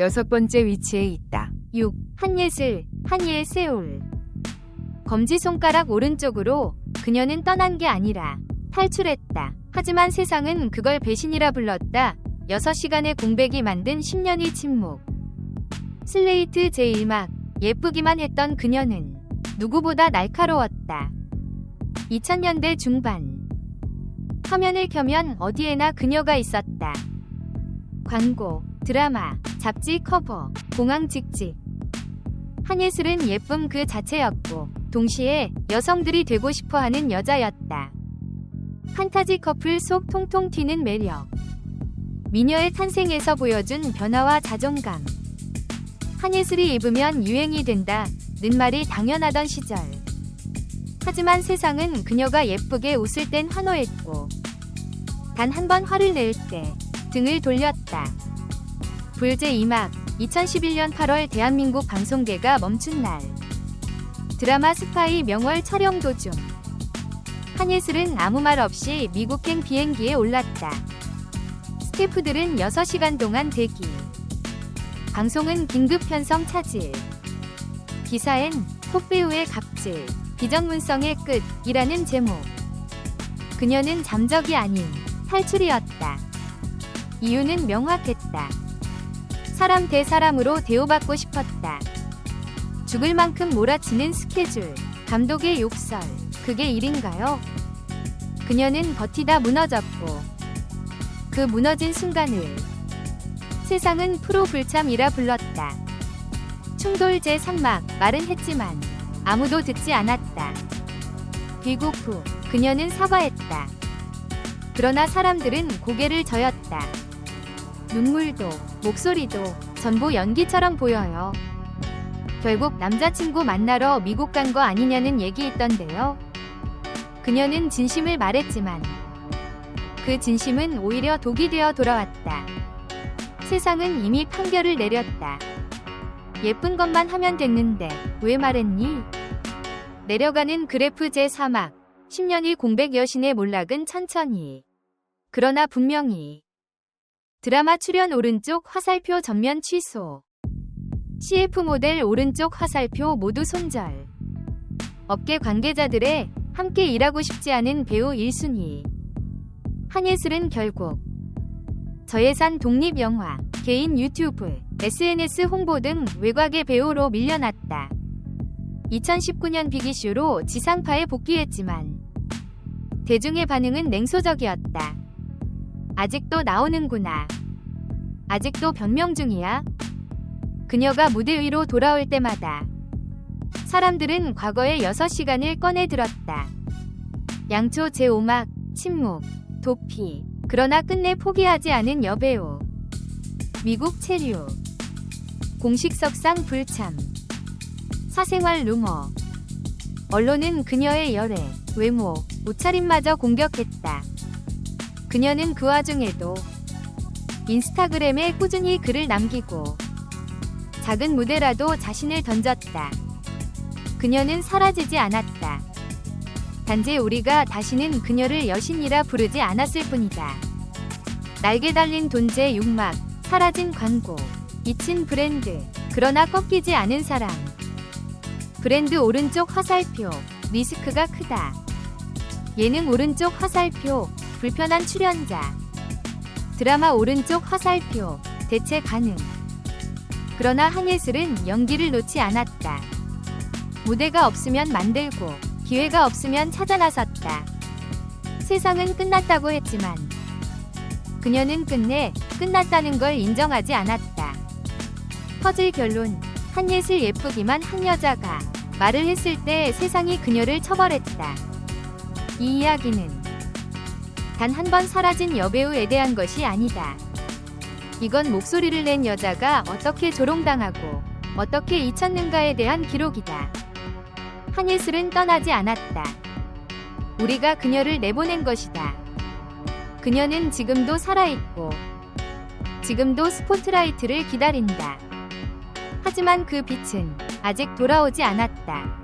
여섯 번째 위치에 있다. 6. 한예슬, 한예의 세울. 검지손가락 오른쪽으로 그녀는 떠난 게 아니라 탈출했다. 하지만 세상은 그걸 배신이라 불렀다. 6시간의 공백이 만든 10년의 침묵. 슬레이트 제1막, 예쁘기만 했던 그녀는 누구보다 날카로웠다. 2000년대 중반. 화면을 켜면 어디에나 그녀가 있었다. 광고, 드라마, 잡지 커버, 공항 직직. 한예슬은 예쁨 그 자체였고, 동시에 여성들이 되고 싶어 하는 여자였다. 판타지 커플 속 통통 튀는 매력. 미녀의 탄생에서 보여준 변화와 자존감. 한예슬이 입으면 유행이 된다. 는 말이 당연하던 시절. 하지만 세상은 그녀가 예쁘게 웃을 땐 환호했고, 단 한 번 화를 낼 때 등을 돌렸다. 불제 2막 2011년 8월 대한민국 방송계가 멈춘 날. 드라마 스파이 명월 촬영 도중. 한예슬은 아무 말 없이 미국행 비행기에 올랐다. 스태프들은 6시간 동안 대기. 방송은 긴급 편성 차질. 기사엔 톱배우의 갑질, 비정문성의 끝이라는 제목. 그녀는 잠적이 아닌 탈출이었다. 이유는 명확했다. 사람 대 사람으로 대우받고 싶었다. 죽을 만큼 몰아치는 스케줄, 감독의 욕설, 그게 일인가요? 그녀는 버티다 무너졌고, 그 무너진 순간을 세상은 프로 불참이라 불렀다. 충돌 제 3막 말은 했지만 아무도 듣지 않았다. 귀국 후 그녀는 사과했다. 그러나 사람들은 고개를 저였다. 눈물도 목소리도 전부 연기처럼 보여요. 결국 남자친구 만나러 미국 간 거 아니냐는 얘기 있던데요. 그녀는 진심을 말했지만 그 진심은 오히려 독이 되어 돌아왔다. 세상은 이미 판결을 내렸다. 예쁜 것만 하면 됐는데 왜 말했니? 내려가는 그래프 제3막 10년이 공백 여신의 몰락은 천천히 그러나 분명히 드라마 출연 오른쪽 화살표 전면 취소 CF 모델 오른쪽 화살표 모두 손절 업계 관계자들의 함께 일하고 싶지 않은 배우 1순위 한예슬은 결국 저예산 독립 영화, 개인 유튜브, SNS 홍보 등 외곽의 배우로 밀려났다. 2019년 비기쇼로 지상파에 복귀했지만 대중의 반응은 냉소적이었다. 아직도 나오는구나. 아직도 변명 중이야. 그녀가 무대 위로 돌아올 때마다 사람들은 과거의 6시간을 꺼내 들었다. 양초 제5막, 침묵, 도피, 그러나 끝내 포기하지 않은 여배우. 미국 체류. 공식 석상 불참. 사생활 루머. 언론은 그녀의 열애, 외모, 옷차림마저 공격했다. 그녀는 그 와중에도 인스타그램에 꾸준히 글을 남기고 작은 무대라도 자신을 던졌다. 그녀는 사라지지 않았다. 단지 우리가 다시는 그녀를 여신이라 부르지 않았을 뿐이다. 날개 달린 돈제 육막, 사라진 광고, 잊힌 브랜드, 그러나 꺾이지 않은 사람. 브랜드 오른쪽 화살표, 리스크가 크다. 예능 오른쪽 화살표, 불편한 출연자. 드라마 오른쪽 화살표, 대체 가능. 그러나 한예슬은 연기를 놓지 않았다. 무대가 없으면 만들고, 기회가 없으면 찾아 나섰다. 세상은 끝났다고 했지만, 그녀는 끝내 끝났다는 걸 인정하지 않았다. 퍼즐 결론, 한예슬 예쁘기만 한 여자가 말을 했을 때 세상이 그녀를 처벌했다. 이 이야기는 단 한 번 사라진 여배우에 대한 것이 아니다. 이건 목소리를 낸 여자가 어떻게 조롱당하고 어떻게 잊혔는가에 대한 기록이다. 한예슬은 떠나지 않았다. 우리가 그녀를 내보낸 것이다. 그녀는 지금도 살아있고, 지금도 스포트라이트를 기다린다. 하지만 그 빛은 아직 돌아오지 않았다.